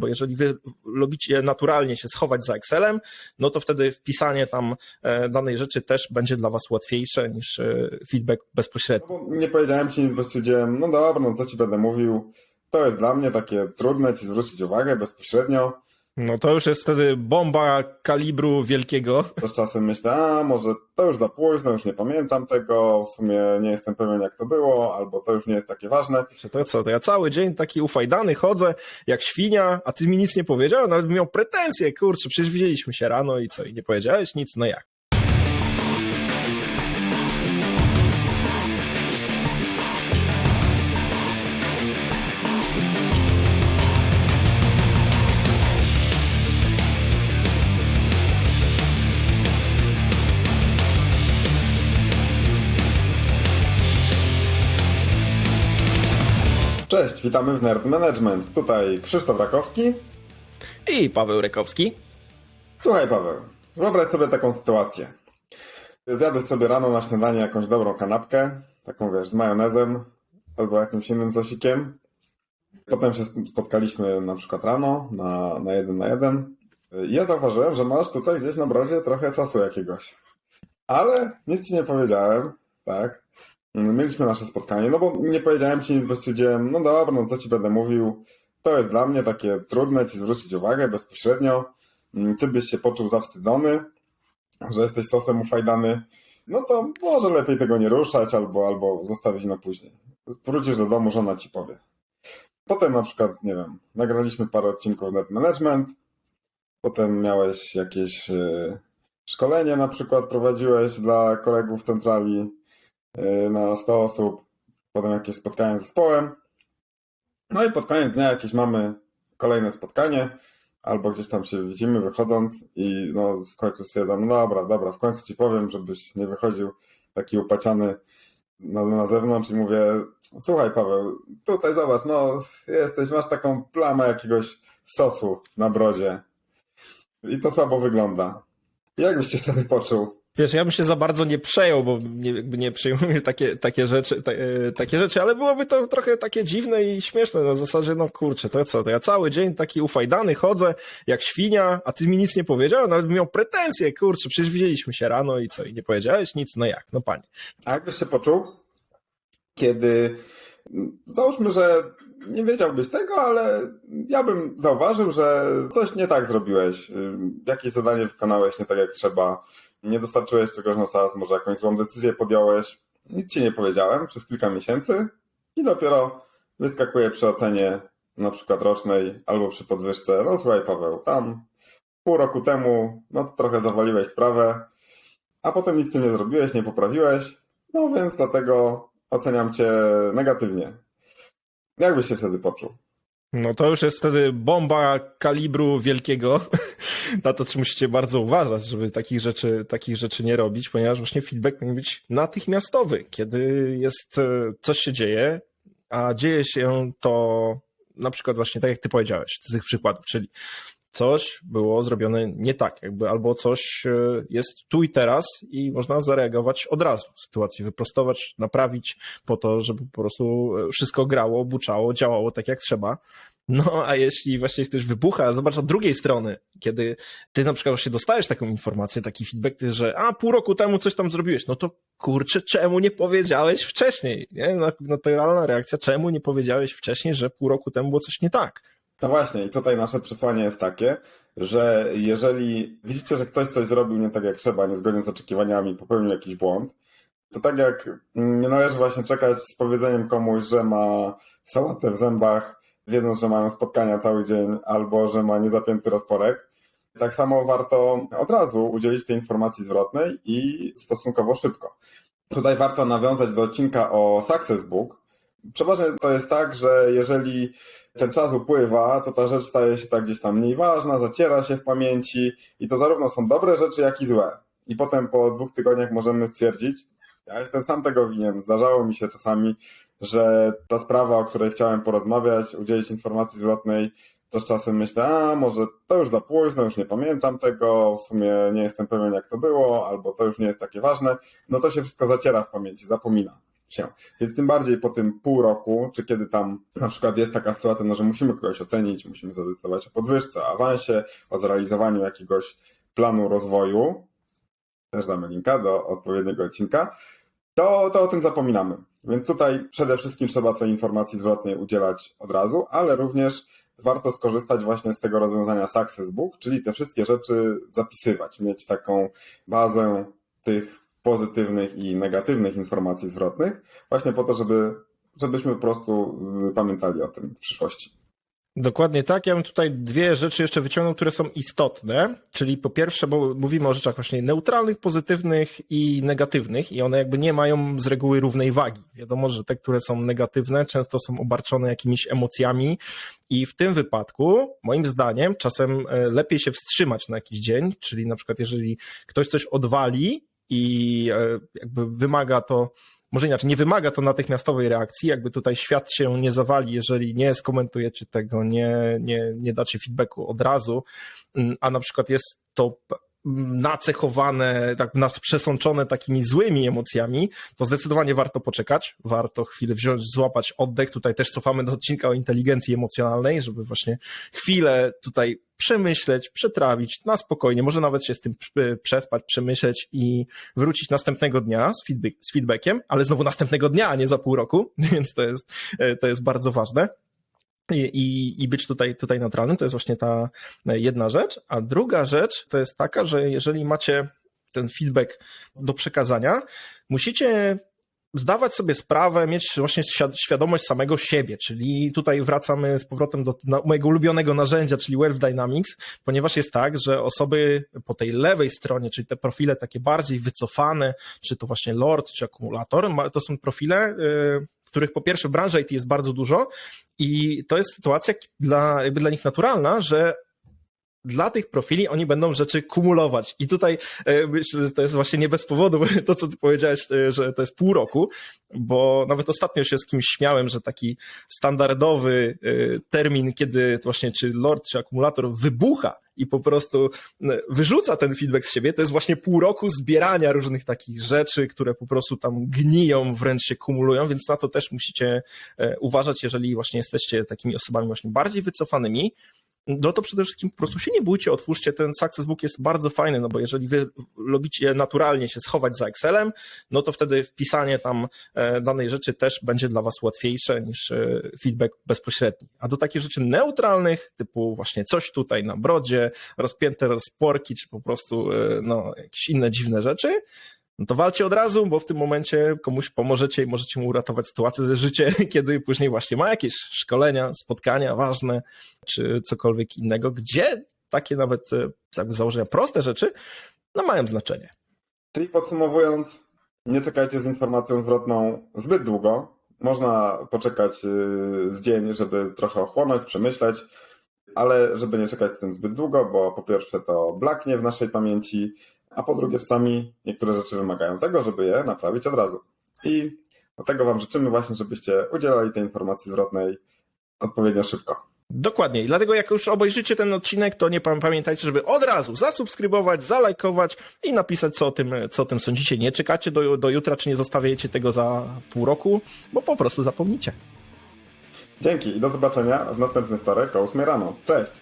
Bo jeżeli wy lubicie naturalnie się schować za Excelem, no to wtedy wpisanie tam e, danej rzeczy też będzie dla was łatwiejsze niż e, feedback bezpośredni. No nie powiedziałem ci nic, bo stwierdziłem, no dobra, no co ci będę mówił. To jest dla mnie takie trudne ci zwrócić uwagę bezpośrednio. No to już jest wtedy bomba kalibru wielkiego. To z czasem myślę, a może to już za późno, już nie pamiętam tego, w sumie nie jestem pewien jak to było, albo to już nie jest takie ważne. Czy to co, to ja cały dzień taki ufajdany chodzę, jak świnia, a ty mi nic nie powiedziałeś, nawet bym miał pretensje, kurczę, przecież widzieliśmy się rano i co, i nie powiedziałeś nic, no jak? Cześć, witamy w Nerd Management. Tutaj Krzysztof Rakowski. I Paweł Rekowski. Słuchaj Paweł, wyobraź sobie taką sytuację. Zjadłeś sobie rano na śniadanie jakąś dobrą kanapkę, taką wiesz, z majonezem albo jakimś innym sosikiem. Potem się spotkaliśmy na przykład rano na, na jeden na jeden. Ja zauważyłem, że masz tutaj gdzieś na brodzie trochę sosu jakiegoś. Ale nic ci nie powiedziałem, tak? Mieliśmy nasze spotkanie, no bo nie powiedziałem ci nic, bo stwierdziłem, no dobra, no co ci będę mówił. To jest dla mnie takie trudne ci zwrócić uwagę bezpośrednio. Mm, Ty byś się poczuł zawstydzony, że jesteś sosem ufajdany. No to może lepiej tego nie ruszać albo, albo zostawić na później. Wrócisz do domu, żona ci powie. Potem na przykład, nie wiem, nagraliśmy parę odcinków Net Management, potem miałeś jakieś e, szkolenie na przykład prowadziłeś dla kolegów w centrali na 100 osób, potem jakieś spotkanie z zespołem. No i pod koniec dnia jakieś mamy kolejne spotkanie, albo gdzieś tam się widzimy wychodząc i no w końcu stwierdzam, no dobra, dobra, w końcu ci powiem, żebyś nie wychodził taki upaciany na, na zewnątrz i mówię, słuchaj Paweł, tutaj zobacz, no jesteś, masz taką plamę jakiegoś sosu na brodzie i to słabo wygląda. Jak byś się wtedy poczuł? Wiesz, ja bym się za bardzo nie przejął, bo nie, nie przyjmuję takie, takie rzeczy, ta, e, takie rzeczy, ale byłoby to trochę takie dziwne i śmieszne na zasadzie, no kurczę, to co, to ja cały dzień taki ufajdany chodzę, jak świnia, a ty mi nic nie powiedziałeś, nawet bym miał pretensje, kurczę, przecież widzieliśmy się rano i co, i nie powiedziałeś nic, no jak, no panie. A jak byś się poczuł, kiedy załóżmy, że nie wiedziałbyś tego, ale ja bym zauważył, że coś nie tak zrobiłeś, jakieś zadanie wykonałeś nie tak jak trzeba, nie dostarczyłeś czegoś na czas, może jakąś złą decyzję podjąłeś, nic ci nie powiedziałem przez kilka miesięcy i dopiero wyskakuje przy ocenie na przykład rocznej albo przy podwyżce, no słuchaj Paweł, tam. Pół roku temu, no trochę zawaliłeś sprawę, a potem nic z tym nie zrobiłeś, nie poprawiłeś, no więc dlatego oceniam cię negatywnie. Jak byś się wtedy poczuł? No to już jest wtedy bomba kalibru wielkiego. Na to, musicie bardzo uważać, żeby takich rzeczy, takich rzeczy nie robić, ponieważ właśnie feedback powinien być natychmiastowy. Kiedy jest, e, coś się dzieje, a dzieje się to na przykład właśnie tak, jak ty powiedziałeś, z tych przykładów, czyli coś było zrobione nie tak, jakby albo coś e, jest tu i teraz i można zareagować od razu, sytuację wyprostować, naprawić po to, żeby po prostu e, wszystko grało, buczało, działało tak jak trzeba. No, a jeśli właśnie ktoś wybucha, zobacz od drugiej strony, kiedy ty na przykład właśnie dostajesz taką informację, taki feedback, ty, że a pół roku temu coś tam zrobiłeś, no to kurczę, czemu nie powiedziałeś wcześniej? Nie? Naturalna reakcja, czemu nie powiedziałeś wcześniej, że pół roku temu było coś nie tak? No właśnie, i tutaj nasze przesłanie jest takie, że jeżeli widzicie, że ktoś coś zrobił nie tak jak trzeba, niezgodnie z oczekiwaniami, popełnił jakiś błąd, to tak jak nie należy właśnie czekać z powiedzeniem komuś, że ma sałatę w zębach, wiedząc, że mają spotkania cały dzień, albo że ma niezapięty rozporek, tak samo warto od razu udzielić tej informacji zwrotnej i stosunkowo szybko. Tutaj warto nawiązać do odcinka o Success Book. Przeważnie to jest tak, że jeżeli ten czas upływa, to ta rzecz staje się tak gdzieś tam mniej ważna, zaciera się w pamięci i to zarówno są dobre rzeczy, jak i złe. I potem po dwóch tygodniach możemy stwierdzić, ja jestem sam tego winien, zdarzało mi się czasami, że ta sprawa, o której chciałem porozmawiać, udzielić informacji zwrotnej, z czasem myślę, a może to już za późno, już nie pamiętam tego, w sumie nie jestem pewien jak to było, albo to już nie jest takie ważne, no to się wszystko zaciera w pamięci, zapomina. Się. Więc tym bardziej po tym pół roku, czy kiedy tam na przykład jest taka sytuacja, no, że musimy kogoś ocenić, musimy zadecydować o podwyżce, awansie, o zrealizowaniu jakiegoś planu rozwoju, też damy linka do odpowiedniego odcinka, to, to o tym zapominamy. Więc tutaj przede wszystkim trzeba tej informacji zwrotnej udzielać od razu, ale również warto skorzystać właśnie z tego rozwiązania Success Book, czyli te wszystkie rzeczy zapisywać, mieć taką bazę tych pozytywnych i negatywnych informacji zwrotnych, właśnie po to, żeby, żebyśmy po prostu y, pamiętali o tym w przyszłości. Dokładnie tak. Ja bym tutaj dwie rzeczy jeszcze wyciągnął, które są istotne. Czyli po pierwsze, bo mówimy o rzeczach właśnie neutralnych, pozytywnych i negatywnych, i one jakby nie mają z reguły równej wagi. Wiadomo, że te, które są negatywne, często są obarczone jakimiś emocjami, i w tym wypadku, moim zdaniem, czasem e, lepiej się wstrzymać na jakiś dzień, czyli na przykład, jeżeli ktoś coś odwali i e, jakby wymaga to może inaczej, nie wymaga to natychmiastowej reakcji, jakby tutaj świat się nie zawali, jeżeli nie skomentujecie tego, nie, nie, nie dacie feedbacku od razu, mm, a na przykład jest to nacechowane, tak nas przesączone takimi złymi emocjami, to zdecydowanie warto poczekać, warto chwilę wziąć, złapać oddech. Tutaj też cofamy do odcinka o inteligencji emocjonalnej, żeby właśnie chwilę tutaj przemyśleć, przetrawić na spokojnie, może nawet się z tym p- przespać, przemyśleć i wrócić następnego dnia z, feedback, z feedbackiem, ale znowu następnego dnia, a nie za pół roku, więc to jest, e, to jest bardzo ważne. I, i, być tutaj, tutaj neutralnym, to jest właśnie ta jedna rzecz. A druga rzecz to jest taka, że jeżeli macie ten feedback do przekazania, musicie zdawać sobie sprawę, mieć właśnie świad- świadomość samego siebie, czyli tutaj wracamy z powrotem do mojego ulubionego narzędzia, czyli Wealth Dynamics, ponieważ jest tak, że osoby po tej lewej stronie, czyli te profile takie bardziej wycofane, czy to właśnie Lord, czy akumulator, to są profile, y, których po pierwsze w branży IT jest bardzo dużo i to jest sytuacja dla, jakby dla nich naturalna, że dla tych profili oni będą rzeczy kumulować. I tutaj e, myślę, że to jest właśnie nie bez powodu, to, co ty powiedziałeś, e, że to jest pół roku, bo nawet ostatnio się z kimś śmiałem, że taki standardowy e, termin, kiedy właśnie czy Lord, czy akumulator wybucha i po prostu wyrzuca ten feedback z siebie, to jest właśnie pół roku zbierania różnych takich rzeczy, które po prostu tam gniją, wręcz się kumulują, więc na to też musicie e, uważać, jeżeli właśnie jesteście takimi osobami właśnie bardziej wycofanymi, no to przede wszystkim po prostu się nie bójcie, otwórzcie ten Success Book jest bardzo fajny, no bo jeżeli wy lubicie naturalnie się schować za Excelem, no to wtedy wpisanie tam e, danej rzeczy też będzie dla was łatwiejsze niż e, feedback bezpośredni. A do takich rzeczy neutralnych, typu właśnie coś tutaj na brodzie, rozpięte rozporki, czy po prostu e, no, jakieś inne dziwne rzeczy, no to walcie od razu, bo w tym momencie komuś pomożecie i możecie mu uratować sytuację, życie, kiedy później właśnie ma jakieś szkolenia, spotkania ważne, czy cokolwiek innego, gdzie takie nawet e, jakby założenia proste rzeczy, no mają znaczenie. Czyli podsumowując, nie czekajcie z informacją zwrotną zbyt długo. Można poczekać yy, z dzień, żeby trochę ochłonąć, przemyśleć, ale żeby nie czekać z tym zbyt długo, bo po pierwsze to blaknie w naszej pamięci, a po drugie czasami niektóre rzeczy wymagają tego, żeby je naprawić od razu. I do tego Wam życzymy właśnie, żebyście udzielali tej informacji zwrotnej odpowiednio szybko. Dokładnie. I dlatego jak już obejrzycie ten odcinek, to nie pam- pamiętajcie, żeby od razu zasubskrybować, zalajkować i napisać, co o tym, co o tym sądzicie. Nie czekacie do, do jutra, czy nie zostawiacie tego za pół roku, bo po prostu zapomnicie. Dzięki i do zobaczenia w następny wtorek o 8 rano. Cześć!